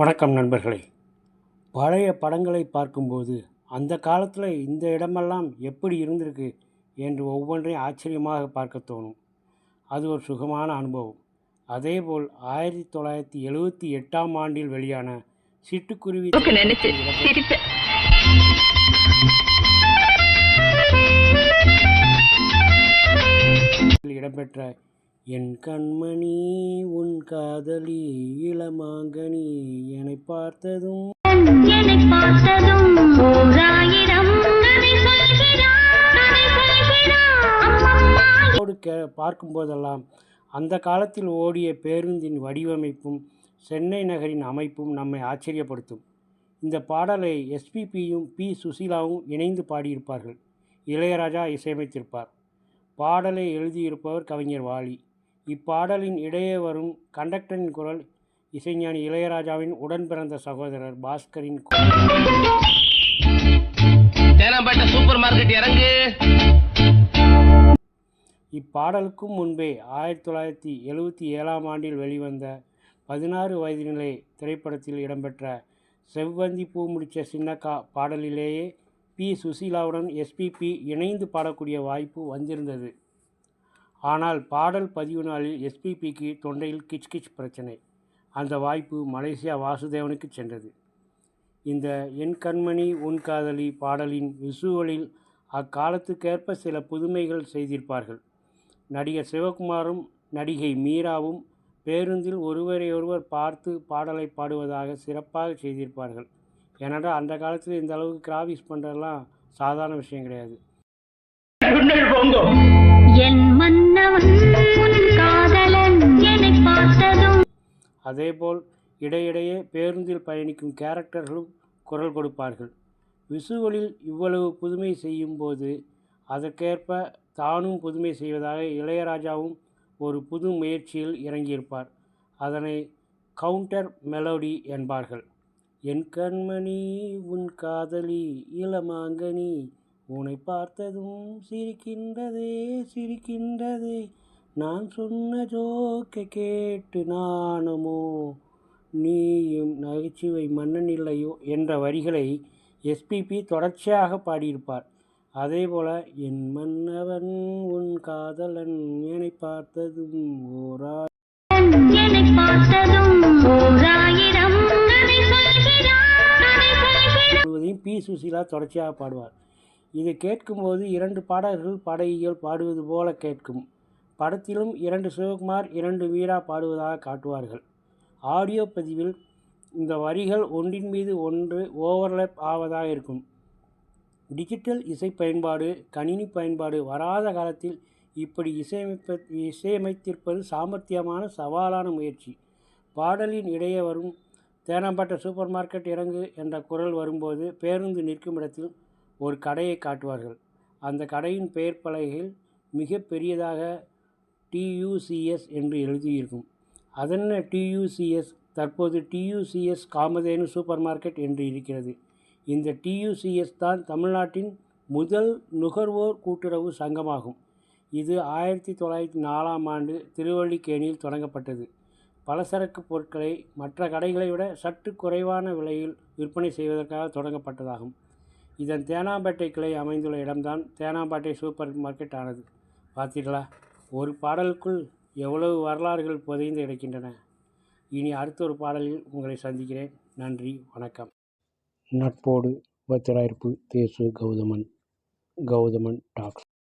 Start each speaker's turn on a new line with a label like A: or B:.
A: வணக்கம் நண்பர்களே. பழைய படங்களை பார்க்கும்போது அந்த காலத்தில் இந்த இடமெல்லாம் எப்படி இருந்திருக்கு என்று ஒவ்வொன்றையும் ஆச்சரியமாக பார்க்க தோணும். அது ஒரு சுகமான அனுபவம். அதேபோல் ஆயிரத்தி தொள்ளாயிரத்தி எழுவத்தி எட்டாம் ஆண்டில் வெளியான சிட்டுக்குருவி இடம்பெற்ற என் கண்மணி உன் காதலி இளமாங்கனி என்னை பார்த்ததும் பார்க்கும்போதெல்லாம் அந்த காலத்தில் ஓடிய பேருந்தின் வடிவமைப்பும் சென்னை நகரின் அமைப்பும் நம்மை ஆச்சரியப்படுத்தும். இந்த பாடலை எஸ்பிபியும் பி சுசீலாவும் இணைந்து பாடியிருப்பார்கள். இளையராஜா இசையமைத்திருப்பார். பாடலை எழுதியிருப்பவர் கவிஞர் வாலி. இப்பாடலின் இடையே வரும் கண்டக்டரின் குரல் இசைஞானி இளையராஜாவின் உடன் பிறந்த சகோதரர் பாஸ்கரின்
B: சூப்பர் மார்க்கெட் இறங்கு.
A: இப்பாடலுக்கும் முன்பே ஆயிரத்தி தொள்ளாயிரத்தி எழுவத்தி ஏழாம் ஆண்டில் வெளிவந்த பதினாறு வயதினிலே திரைப்படத்தில் இடம்பெற்ற செவ்வந்தி பூ முடிச்ச சின்னக்கா பாடலிலேயே பி. சுசீலாவுடன் எஸ்பிபி இணைந்து பாடக்கூடிய வாய்ப்பு வந்திருந்தது. ஆனால் பாடல் பதிவு நாளில் எஸ்பிபிக்கு தொண்டையில் கிச் கிச் பிரச்சனை. அந்த வாய்ப்பு மலேசியா வாசுதேவனுக்கு சென்றது. இந்த என் கண்மணி உன் காதலி பாடலின் விசுவலில் அக்காலத்துக்கேற்ப சில புதுமைகள் செய்திருப்பார்கள். நடிகர் சிவகுமாரும் நடிகை மீராவும் பேருந்தில் ஒருவரையொருவர் பார்த்து பாடலை பாடுவதாக சிறப்பாக செய்திருப்பார்கள். ஏனென்றால் அந்த காலத்தில் இந்த அளவுக்கு கிராவிஸ் பண்ணுறதெல்லாம் சாதாரண விஷயம் கிடையாது.
C: என் மன்னவன்
A: அதேபோல் இடையிடையே பேருந்தில் பயணிக்கும் கேரக்டர்களும் குரல் கொடுப்பார்கள். விசுவலில் இவ்வளவு புதுமை செய்யும்போது அதற்கேற்ப தானும் புதுமை செய்வதாக இளையராஜாவும் ஒரு புது முயற்சியில் இறங்கியிருப்பார். அதனை கவுண்டர் மெலோடி என்பார்கள். என் கண்மணி உன் காதலி இளமாங்கனி உன்னை பார்த்ததும் சிரிக்கின்றதே சிரிக்கின்றதே நான் சொன்ன ஜோக்கை கேட்டு நானுமோ? நீயும் நகைச்சுவை மன்னன் இல்லையோ என்ற வரிகளை எஸ்பிபி தொடர்ச்சியாக பாடியிருப்பார். அதேபோல என் மன்னவன் உன் காதலன் என்னை பார்த்ததும் ஓரா முழுவதையும் பி. சுசீலா தொடர்ச்சியாக பாடுவார். இதை கேட்கும்போது இரண்டு பாடகர்கள் பாடகிகள் பாடுவது போல கேட்கும். படத்திலும் இரண்டு சிவகுமார் இரண்டு வீரா பாடுவதாக காட்டுவார்கள். ஆடியோ பதிவில் இந்த வரிகள் ஒன்றின் மீது ஒன்று ஓவர்லேப் ஆவதாக இருக்கும். டிஜிட்டல் இசை பயன்பாடு கணினி பயன்பாடு வராத காலத்தில் இப்படி இசையமைப்ப இசையமைத்திருப்பது சாமர்த்தியமான சவாலான முயற்சி. பாடலின் இடையே வரும் தேனாம்பட்ட சூப்பர் மார்க்கெட் இறங்கு என்ற குரல் வரும்போது பேருந்து நிற்கும் இடத்தில் ஒரு கடையை காட்டுவார்கள். அந்த கடையின் பெயர் பலகையில் மிக பெரியதாக டியூசிஎஸ் என்று எழுதியிருக்கும். அதென்ன டியூசிஎஸ் தற்போது டியூசிஎஸ் காமதேனு சூப்பர் மார்க்கெட் என்று இருக்கிறது. இந்த டியூசிஎஸ் தான் தமிழ்நாட்டின் முதல் நுகர்வோர் கூட்டுறவு சங்கமாகும். இது ஆயிரத்தி தொள்ளாயிரத்தி நாலாம் ஆண்டு திருவள்ளிக்கேணியில் தொடங்கப்பட்டது. பலசரக்கு பொருட்களை மற்ற கடைகளை விட சற்று குறைவான விலையில் விற்பனை செய்வதற்காக தொடங்கப்பட்டதாகும். இதன் தேனாம்பேட்டை கிளை அமைந்துள்ள இடம்தான் தேனாம்பேட்டை சூப்பர் மார்க்கெட் ஆனது. பார்த்தீர்களா? ஒரு பாடலுக்குள் எவ்வளவு வரலாறுகள் புதைந்து கிடக்கின்றன? இனி அடுத்த ஒரு பாடலில் உங்களை சந்திக்கிறேன். நன்றி வணக்கம். நட்போடு ஒத்தராயிருப்பு தேசு கௌதமன். கௌதமன் டாக்ஸ்.